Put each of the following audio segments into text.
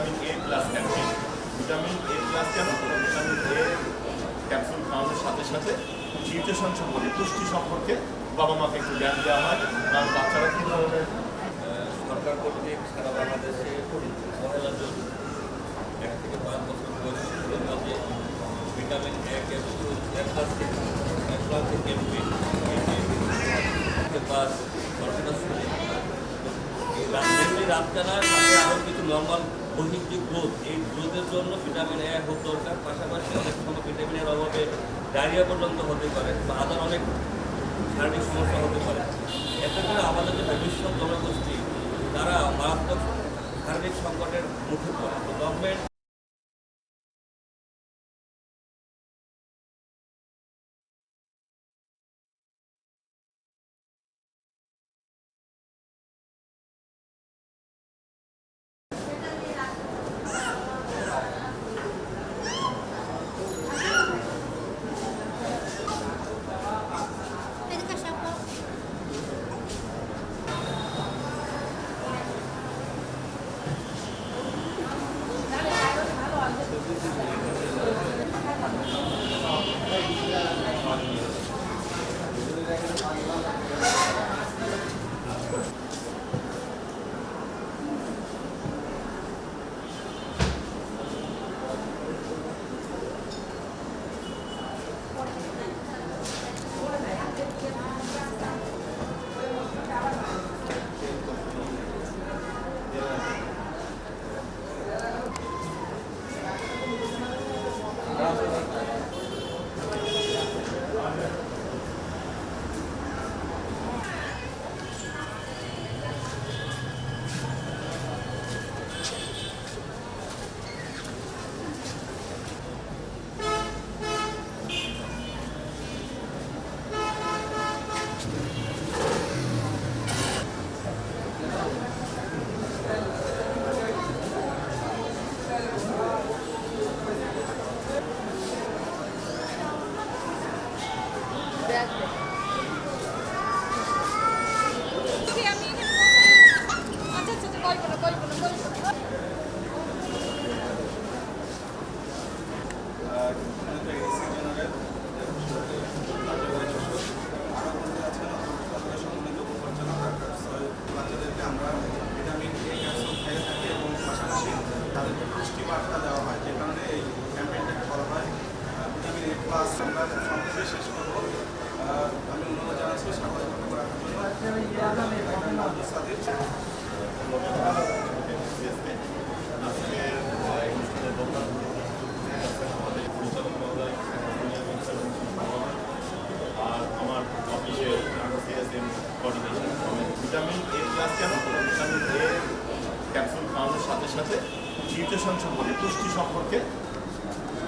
Vitamin A plus campaign vitamin A plus কেন? Vitamin A capsule খাওয়ানোর সাথে সাথে নিউট্রিশন সম্পর্কে, পুষ্টি সম্পর্কে বাবা মাকে একটু জ্ঞান দেওয়া হয়। কারণ বাচ্চারা কী ধরনের সরকার কর্তৃক সারা বাংলাদেশে এক থেকে পাঁচ বছর বয়সের মধ্যে ভিটামিন এ ক্যাপসুল ক্যাম্পেইন পাঁচ সরকার শুনে এই রাজনীতি সাথে আরও কিছু নর্মাল দৈহিক যে গ্রোথ এই গ্রোথের জন্য ভিটামিন এ হোক দরকার। পাশাপাশি অনেক সময় ভিটামিনের অভাবে ডায়রিয়া পর্যন্ত হতে পারে বা আদার অনেক শারীরিক সমস্যা হতে পারে। এতে করে আমাদের যে ভবিষ্যৎ জনগোষ্ঠী, তারা মারাত্মক শারীরিক সংকটের মুখে পড়ে। তো গভর্নমেন্ট এদিকে আসো আপু। কি আমি আচ্ছা আচ্ছা আচ্ছা, গল্প না গল্প না গল্প না বাচ্চাদেরকে আমরা ভিটামিন এ ক্যাপসুল খেয়ে থাকি এবং পাশাপাশি তাদেরকে পুষ্টি বার্তা দেওয়া হয় যে কারণে এই ক্যাম্পেইনটাকে করা হয় আহ, ভিটামিন এ প্লাস আমরা সংক্ষেপে শেষ করব। আমি অনুরোধ জানাচ্ছি স্বাগত রাখার জন্য আমাদের আর আমার অফিসের CSM coordination vitamin A plus কেন ভিটামিন এ ক্যাপসুল খাওয়ানোর সাথে সাথে নিউট্রিশন সম্পর্কে পুষ্টি সম্পর্কে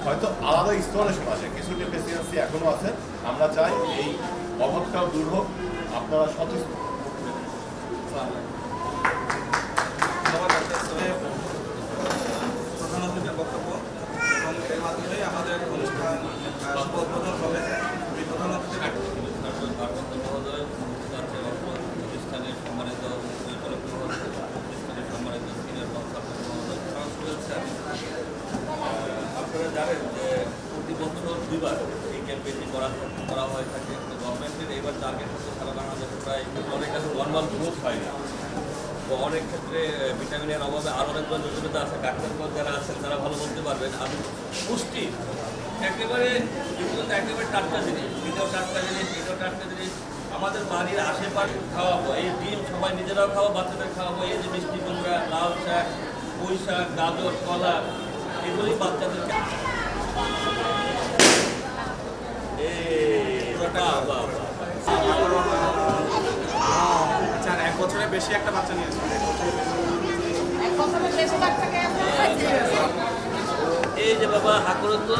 হয়তো আলাদা স্তরে আছে কিছু ডেফিসিয়েন্সি এখনও আছে। আমরা চাই এই অভাবটাও দূর হোক। আপনারা সোহেব প্রধান বক্তব্য। এবং এর মাধ্যমে আমাদের অনুষ্ঠান শুভ জানেন যে প্রতি বছর দুইবার এই ক্যাম্পেইনটি করা করা হয়ে থাকে। গভর্নমেন্টের এইবার টার্গেট হচ্ছে সারা বাংলাদেশে প্রায় অনেক কাছে নর্মাল গ্রোথ হয় না তো অনেক ক্ষেত্রে ভিটামিনের অভাবে আরও অনেকজন জটিলতা আছে। ডাক্তারগণ যারা আছেন, তারা ভালো বলতে পারবেন। আমি পুষ্টি, একেবারে একেবারে টাটকা জিনিস, এটাও টাটকা জিনিস, এটাও টাটকা জিনিস। আমাদের বাড়ির আশেপাশে খাওয়াবো, এই ডিম সবাই নিজেরাও খাওয়াবো, বাচ্চাদের খাওয়াবো। এই যে মিষ্টি কুমড়া লাল শাক, পুঁই শাক, গাজর, কলা এগুলি বাচ্চাদেরকে চার এক বছরের বেশি একটা বাচ্চা নিয়েছে এক বছরের বেশি বাচ্চাকে এই যে বাবা হাকুর তো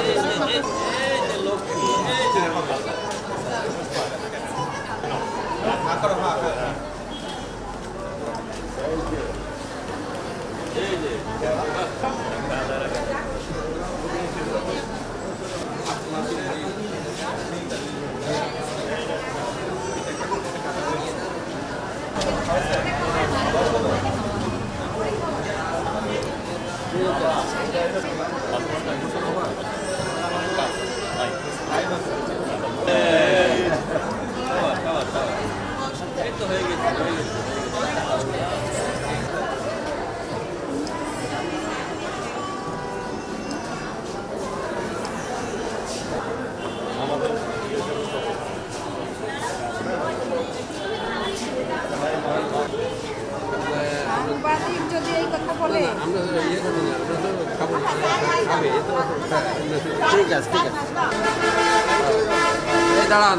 এই যে এই এই যে লক্ষ্মী এই যে হ্যাঁ করো হ্যাঁ হ্যাঁ এই যে খাবার খাবার খাবার এই তো হয়ে গেছে হয়ে গেছে সাংবাদিক যদি এই কথা বলে আমরা তো ইয়ে করি না আমরা তো খাব না খাবে এ তো হ্যাঁ, ঠিক আছে ঠিক আছে। দাঁড়ান।